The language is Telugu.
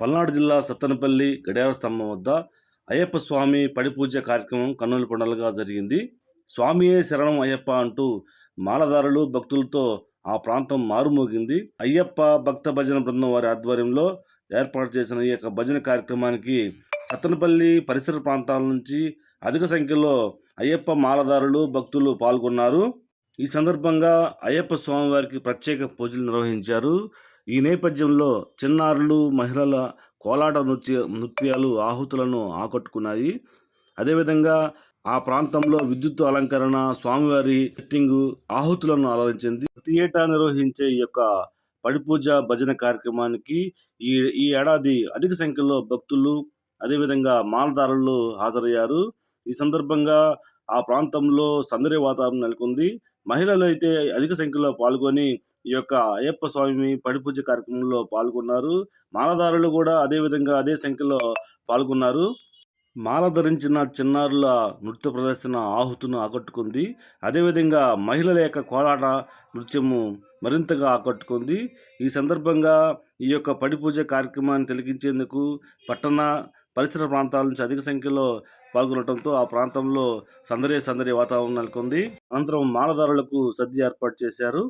పల్నాడు జిల్లా సత్తనపల్లి గడియార స్తంభం వద్ద అయ్యప్ప స్వామి పడిపూజ కార్యక్రమం కన్నుల పండలుగా జరిగింది. స్వామియే శరణం అయ్యప్ప అంటూ మాలదారులు భక్తులతో ఆ ప్రాంతం మారుమోగింది. అయ్యప్ప భక్త భజన బృందం వారి ఆధ్వర్యంలో ఏర్పాటు చేసిన ఈ యొక్క భజన కార్యక్రమానికి సత్తనపల్లి పరిసర ప్రాంతాల నుంచి అధిక సంఖ్యలో అయ్యప్ప మాలదారులు భక్తులు పాల్గొన్నారు. ఈ సందర్భంగా అయ్యప్ప స్వామివారికి ప్రత్యేక పూజలు నిర్వహించారు. ఈ నేపథ్యంలో చిన్నారులు మహిళల కోలాట నృత్య నృత్యాలు ఆహుతులను ఆకట్టుకున్నాయి. అదేవిధంగా ఆ ప్రాంతంలో విద్యుత్ అలంకరణ స్వామివారి సెట్టింగ్ ఆహుతులను అలరించింది ప్రతి ఏటా నిర్వహించే ఈ యొక్క పడిపూజ భజన కార్యక్రమానికి ఈ ఈ ఏడాది అధిక సంఖ్యలో భక్తులు అదేవిధంగా మాలదారులు హాజరయ్యారు. ఈ సందర్భంగా ఆ ప్రాంతంలో సందడి వాతావరణం నెలకొంది. మహిళలు అయితే అధిక సంఖ్యలో పాల్గొని ఈ యొక్క అయ్యప్ప స్వామి పడిపూజ కార్యక్రమంలో పాల్గొన్నారు. మాలదారులు కూడా అదేవిధంగా అదే సంఖ్యలో పాల్గొన్నారు. మాల ధరించిన చిన్నారుల నృత్య ప్రదర్శన ఆహుతును ఆకట్టుకుంది. అదేవిధంగా మహిళల యొక్క కోలాట నృత్యము మరింతగా ఆకట్టుకుంది. ఈ సందర్భంగా ఈ యొక్క పడిపూజ కార్యక్రమాన్ని తిలకించేందుకు పట్టణ పరిసర ప్రాంతాల నుంచి అధిక సంఖ్యలో పాల్గొనడంతో ఆ ప్రాంతంలో సందడి సందడి వాతావరణం నెలకొంది. అనంతరం మాలదారులకు సద్య ఏర్పాటు చేశారు.